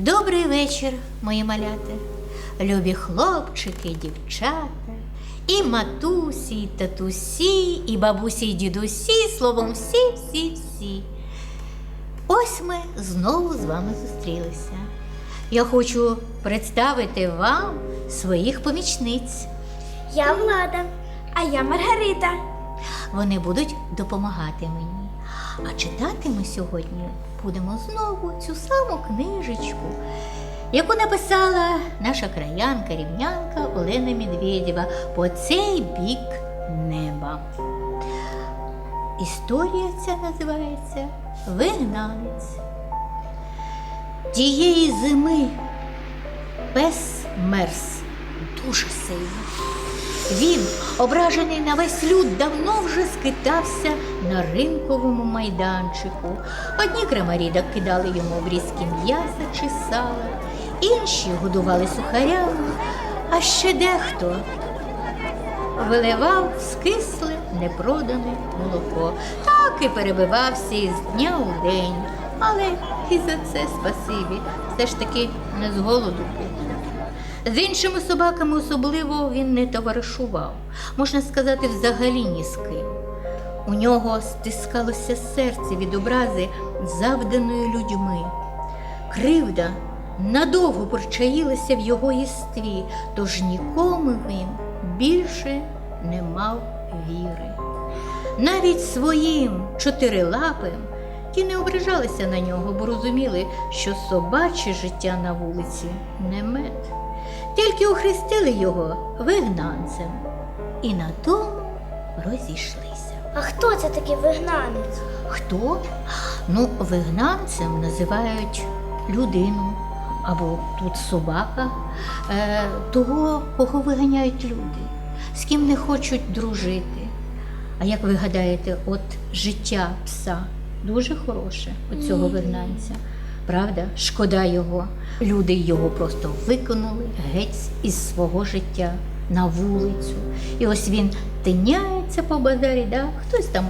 Добрий вечір, мої маляти, любі хлопчики, дівчата, і матусі, і татусі, і бабусі, і дідусі, словом, всі, всі, всі. Ось ми знову з вами зустрілися. Я хочу представити вам своїх помічниць. Я Влада. А я Маргарита. Вони будуть допомагати мені. А читати ми сьогодні будемо знову цю саму книжечку, яку написала наша краянка, рівнянка Олена Медведєва по цей бік неба. Історія ця називається Вигнанець. Тієї зими пес мерз дуже сильно. Він, ображений на весь люд, давно вже скитався на ринковому майданчику. Одні крамарі кидали йому обрізки м'яса чи сала, інші годували сухарями, а ще дехто виливав скисле непродане молоко. Так і перебивався із дня у день. Але і за це спасибі, все ж таки не з голоду був. З іншими собаками особливо він не товаришував, можна сказати, взагалі ні з ким. У нього стискалося серце від образи, завданої людьми. Кривда надовго причаїлася в його єстві, тож нікому він більше не мав віри. Навіть своїм чотирилапим ті не ображалися на нього, бо розуміли, що собаче життя на вулиці не мед. Тільки охрестили його вигнанцем, і на тому розійшлися. А хто це такий вигнанець? Хто? Ну, вигнанцем називають людину або тут собака, е, того, кого виганяють люди, з ким не хочуть дружити. А як ви гадаєте, от життя пса дуже хороше у цього вигнанця. Правда, шкода його. Люди його просто викинули геть із свого життя на вулицю. І ось він тиняється по базарі, да? хтось там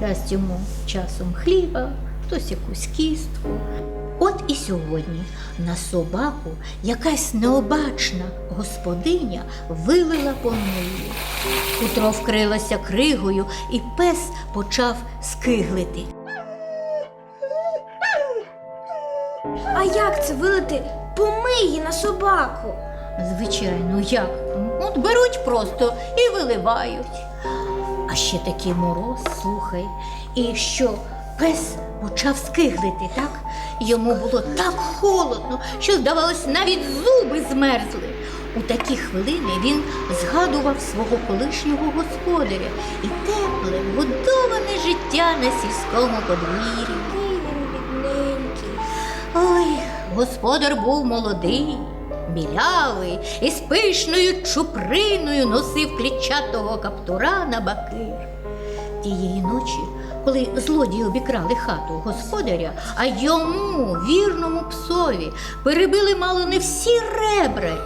дасть йому часом хліба, хтось якусь кістку. От і сьогодні на собаку якась необачна господиня вилила помию. Хутро вкрилося кригою, і пес почав скиглити. Як це вилити помиї на собаку? Звичайно, як? От беруть просто і виливають. А ще такий мороз, слухай, і що пес почав скиглити, так? Йому було так холодно, що, здавалось, навіть зуби змерзли. У такі хвилини він згадував свого колишнього господаря і тепле, годоване життя на сільському подвір'ї. Господар був молодий, білявий і з пишною чуприною носив клітчатого каптура на бакир. Тієї ночі, коли злодії обікрали хату господаря, а йому, вірному псові, перебили мало не всі ребра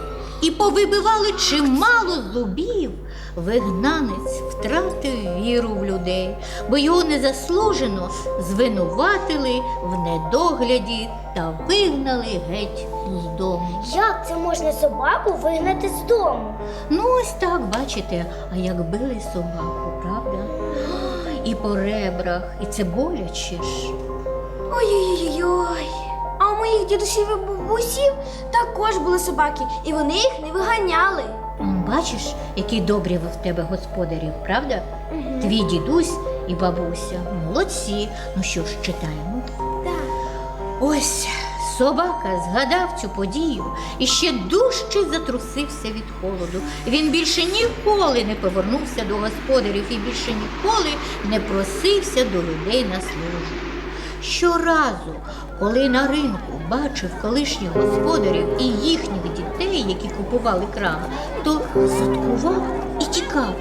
і повибивали чимало зубів, вигнанець втратив віру в людей, бо його незаслужено звинуватили в недогляді та вигнали геть з дому. Як це можна собаку вигнати з дому? Ну, ось так, бачите, а як били собаку, правда? І по ребрах, і це боляче ж. Ой-ой-ой. У моїх дідусів і бабусів також були собаки, і вони їх не виганяли. Бачиш, які добрі ви в тебе господарів, правда? Твій дідусь і бабуся. Молодці. Ну що ж, читаємо. Так. Ось собака згадав цю подію і ще дужче затрусився від холоду. Він більше ніколи не повернувся до господарів і більше ніколи не просився до людей на службу. Щоразу, коли на ринку бачив колишніх господарів і їхніх дітей, які купували крам, то заткував і тікав.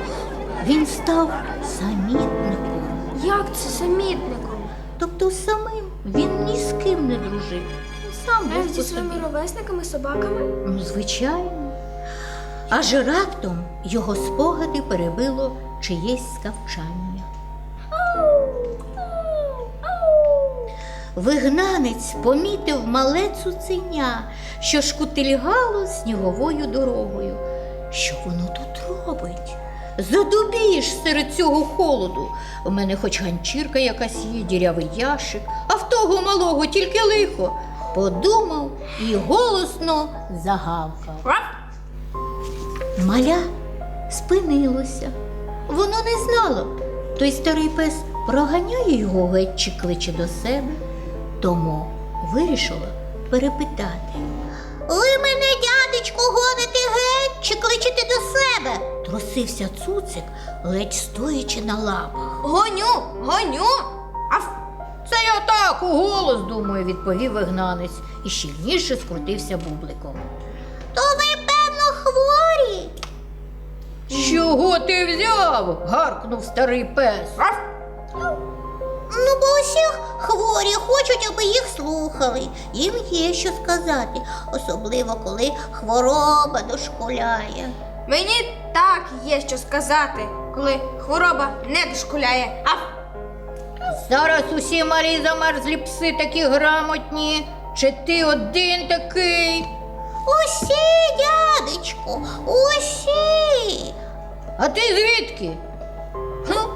Він став самітником. Як це самітником? Тобто самим він ні з ким не дружив. Сам був Навіть по зі своїми ровесниками собаками? Ну, звичайно. Аж раптом його спогади перебило чиєсь скавчання. Вигнанець помітив мале цуценя, що шкутильгало сніговою дорогою. Що воно тут робить? Задубієш серед цього холоду. У мене хоч ганчірка якась є, дірявий ящик, а в того малого тільки лихо. Подумав і голосно загавкав. Маля спинилося. Воно не знало. Той старий пес проганяє його геть чи кличе до себе. Тому вирішила перепитати. Ви мене, дядечку, гоните геть чи кличете до себе? Тросився цуцик, ледь стоячи на лапах. Гоню, гоню. Аф. Це я так у голос думаю, відповів вигнанець і щільніше скрутився бубликом. То ви, певно, хворі. Чого ти взяв? гаркнув старий пес. Бо усіх хворі хочуть, аби їх слухали. Їм є що сказати, особливо коли хвороба дошкуляє. Мені так є що сказати, коли хвороба не дошкуляє. Аф. Зараз усі малі замерзлі пси такі грамотні. Чи ти один такий? Усі, дядечку, усі. А ти звідки? Хм,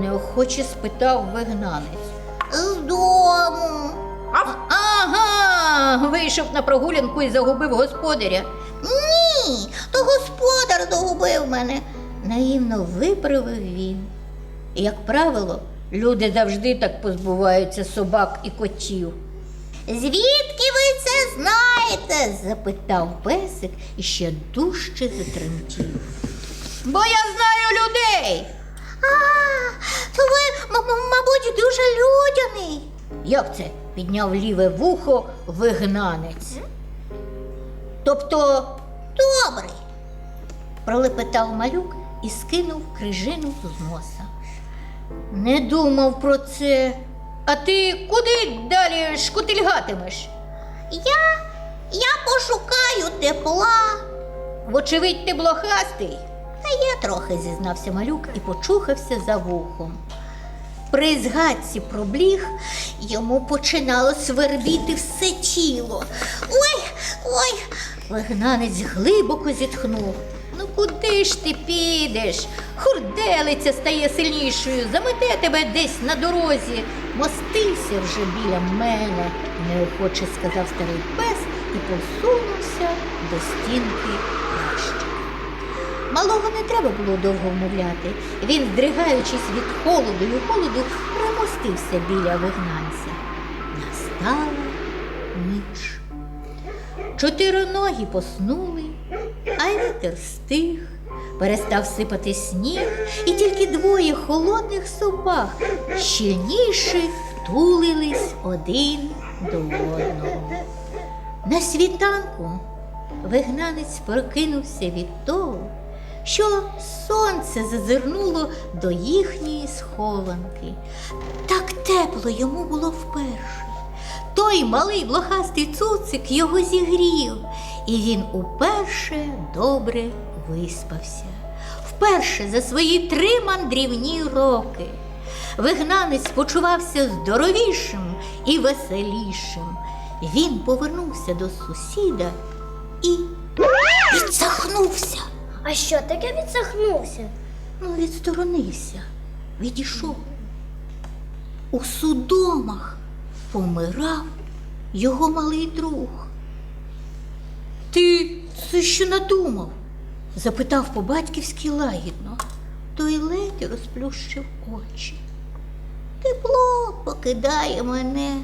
неохоче спитав вигнанець. З дому. Ага, вийшов на прогулянку і загубив господаря. Ні, то господар загубив мене. Наївно виправив він. Як правило, люди завжди так позбуваються собак і котів. Звідки ви це знаєте? запитав песик і ще дужче затремтів. Бо я знаю людей. А, то ви, мабуть, дуже людяний. Як це? підняв ліве вухо вигнанець. Тобто добрий, пролепетав малюк і скинув крижину з носа. Не думав про це. А ти куди далі шкутильгатимеш? Я. я пошукаю тепла. Вочевидь, ти блохастий. Та я трохи зізнався малюк і почухався за вухом. При згадці про бліг йому починало свербіти все тіло. Ой, ой. Вигнанець глибоко зітхнув. Ну куди ж ти підеш? Хурделиця стає сильнішою, замете тебе десь на дорозі. Мостися вже біля мене, неохоче сказав старий пес і посунувся до стінки. Малого не треба було довго вмовляти. Він, здригаючись від холоду і холоду, примостився біля вигнанця. Настала ніч. Чотириногі поснули, а вітер стих, перестав сипати сніг, і тільки двоє холодних собак щільніше тулились один до одного. На світанку вигнанець прокинувся від того, що сонце зазирнуло до їхньої схованки. Так тепло йому було вперше. Той малий блохастий цуцик його зігрів, і він уперше добре виспався. Вперше за свої три мандрівні роки. Вигнанець почувався здоровішим і веселішим. Він повернувся до сусіда і відсахнувся. А що таке відсахнувся? Ну, відсторонився, відійшов. У судомах помирав його малий друг. Ти це що надумав? запитав по-батьківськи лагідно. Той ледь розплющив очі. Тепло покидає мене,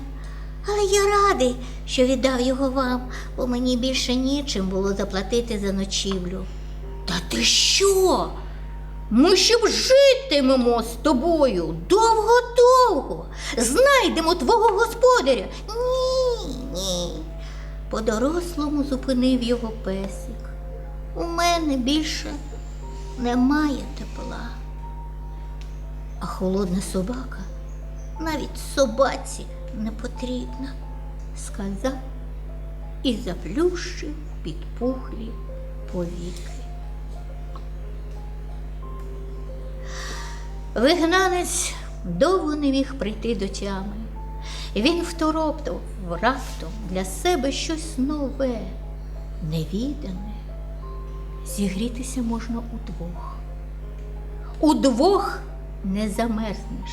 але я радий, що віддав його вам, бо мені більше нічим було заплатити за ночівлю. Та ти що? Ми ще б житимемо з тобою довго-довго. Знайдемо твого господаря. Ні, ні. По-дорослому зупинив його песик. У мене більше немає тепла. А холодна собака навіть собаці не потрібна, сказав і заплющив підпухлі повіки. Вигнанець довго не міг прийти до тями. Він второптав раптом для себе щось нове, невідане. Зігрітися можна удвох. Удвох не замерзнеш,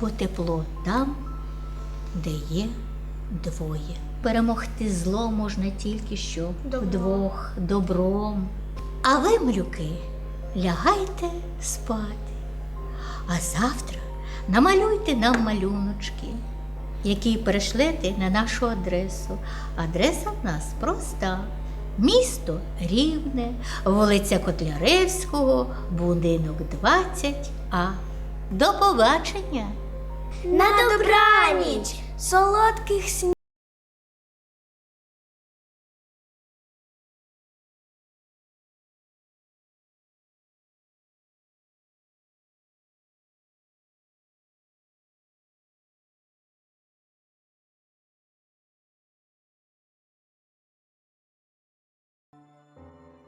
бо тепло там, де є двоє. Перемогти зло можна тільки що вдвох, добром. А ви, малюки, лягайте спати. А завтра намалюйте нам малюночки, які перешлете на нашу адресу. Адреса в нас проста. Місто Рівне, вулиця Котляревського, будинок 20А. До побачення! На добраніч! Солодких снів!